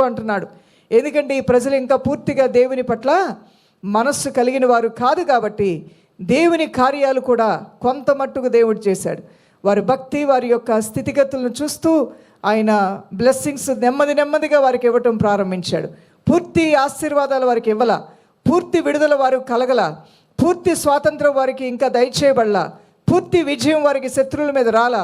ఎందుకు అంటున్నాడు? ఎందుకంటే ఈ ప్రజలు ఇంకా పూర్తిగా దేవుని పట్ల మనస్సు కలిగిన వారు కాదు కాబట్టి దేవుని కార్యాలు కూడా కొంత మట్టుకు దేవుడు చేశాడు. వారి భక్తి వారి యొక్క స్థితిగతులను చూస్తూ ఆయన బ్లెస్సింగ్స్ నెమ్మది నెమ్మదిగా వారికి ఇవ్వటం ప్రారంభించాడు. పూర్తి ఆశీర్వాదాలు వారికి ఇవ్వాల పూర్తి విడుదల వారు కలగల పూర్తి స్వాతంత్రం వారికి ఇంకా దయచేయబడలా పూర్తి విజయం వారికి శత్రువుల మీద రాలా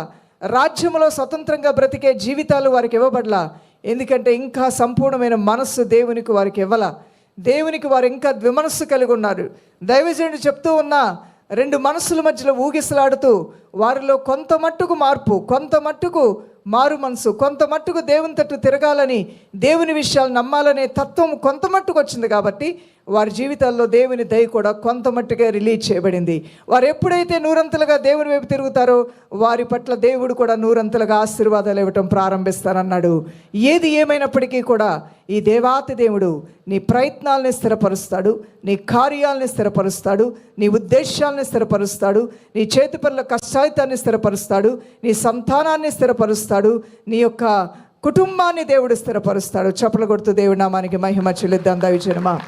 రాజ్యంలో స్వతంత్రంగా బ్రతికే జీవితాలు వారికి ఇవ్వబడలా ఎందుకంటే ఇంకా సంపూర్ణమైన మనస్సు దేవునికి వారికి ఇవ్వాల. దేవునికి వారు ఇంకా ద్విమనస్సు కలిగి ఉన్నారు. దైవజనుడు చెప్తూ ఉన్న రెండు మనసుల మధ్యలో ఊగిసలాడుతూ వారిలో కొంత మట్టుకు మార్పు కొంత మట్టుకు మారు మనసు. కొంత మట్టుకు దేవుని తట్టు తిరగాలని దేవుని విషయాలు నమ్మాలనే తత్వం కొంత మట్టుకు వచ్చింది కాబట్టి వారి జీవితాల్లో దేవుని దయ కూడా కొంత మట్టుగా రిలీజ్ చేయబడింది. వారు ఎప్పుడైతే నూరంతలుగా దేవుని వైపు తిరుగుతారో వారి పట్ల దేవుడు కూడా నూరంతలుగా ఆశీర్వాదాలు ఇవ్వటం ప్రారంభిస్తానన్నాడు ఏది ఏమైనప్పటికీ కూడా ఈ దేవాతి దేవుడు నీ ప్రయత్నాల్ని స్థిరపరుస్తాడు నీ కార్యాలని స్థిరపరుస్తాడు నీ ఉద్దేశాలని స్థిరపరుస్తాడు నీ చేతి పనుల కష్టాయితాన్ని స్థిరపరుస్తాడు నీ సంతానాన్ని స్థిరపరుస్తాడు నీ యొక్క కుటుంబాన్ని దేవుడు స్థిరపరుస్తాడు. చప్పలు కొడుతూ దేవుడు నామానికి మహిమ చెల్లిద్దాం. దయచేనమా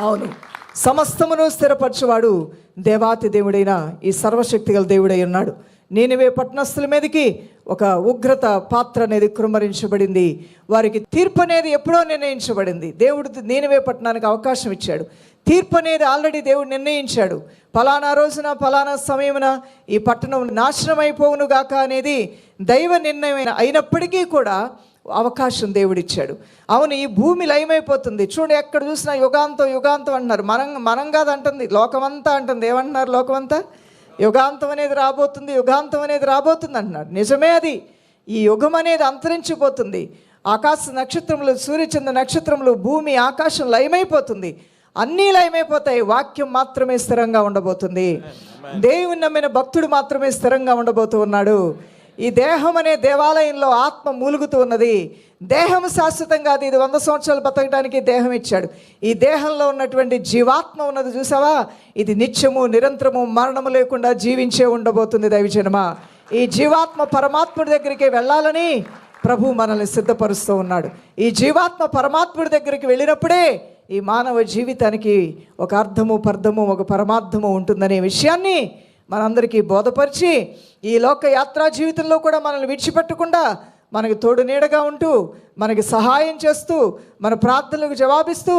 అవును. సమస్తమును స్థిరపరచువాడు దేవాతి దేవుడైన ఈ సర్వశక్తి గల దేవుడై ఉన్నాడు. నేనివే పట్టణస్థుల మీదకి ఒక ఉగ్రత పాత్ర అనేది కృమరించబడింది. వారికి తీర్పు అనేది ఎప్పుడో నిర్ణయించబడింది. దేవుడు నేనివే పట్టణానికి అవకాశం ఇచ్చాడు. తీర్పు అనేది ఆల్రెడీ దేవుడు నిర్ణయించాడు. ఫలానా రోజున ఫలానా సమయమున ఈ పట్టణం నాశనం అయిపోవును గాక అనేది దైవ నిర్ణయం అయినప్పటికీ కూడా అవకాశం దేవుడిచ్చాడు. అవును ఈ భూమి లయమైపోతుంది. చూడు ఎక్కడ చూసినా యుగాంతం యుగాంతం అంటున్నారు. మనం మనం కాదు అంటుంది లోకమంతా అంటుంది. ఏమంటున్నారు లోకమంతా? యుగాంతం అనేది రాబోతుంది యుగాంతం అనేది రాబోతుంది అంటున్నారు నిజమే అది. ఈ యుగం అనేది అంతరించిపోతుంది. ఆకాశ నక్షత్రములు సూర్యచంద్ర నక్షత్రములు భూమి ఆకాశం లయమైపోతుంది. అన్నీ లయమైపోతాయి. వాక్యం మాత్రమే స్థిరంగా ఉండబోతుంది. దేవుని నమ్మిన భక్తుడు మాత్రమే స్థిరంగా ఉండబోతూ ఉన్నాడు. ఈ దేహం అనే దేవాలయంలో ఆత్మ మూలుగుతూ ఉన్నది. దేహం శాశ్వతం కాదు ఇది వంద సంవత్సరాలు బతకడానికి దేహం ఇచ్చాడు. ఈ దేహంలో ఉన్నటువంటి జీవాత్మ ఉన్నది చూసావా? ఇది నిత్యము నిరంతరము మరణము లేకుండా జీవించే ఉండబోతుంది దైవజనమా. ఈ జీవాత్మ పరమాత్ముడి దగ్గరికి వెళ్ళాలని ప్రభు మనల్ని సిద్ధపరుస్తూ ఉన్నాడు. ఈ జీవాత్మ పరమాత్ముడి దగ్గరికి వెళ్ళినప్పుడే ఈ మానవ జీవితానికి ఒక అర్థము పర్థము ఒక పరమార్థము ఉంటుందనే విషయాన్ని మనందరికీ బోధపరిచి ఈ లోక యాత్రా జీవితంలో కూడా మనల్ని విడిచిపెట్టకుండా మనకి తోడు నీడగా ఉంటూ మనకి సహాయం చేస్తూ మన ప్రార్థనలకు జవాబిస్తూ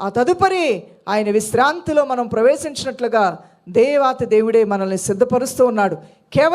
ఆ తదుపరి ఆయన విశ్రాంతిలో మనం ప్రవేశించినట్లుగా దేవాతి దేవుడే మనల్ని సిద్ధపరుస్తూ ఉన్నాడు. కేవలం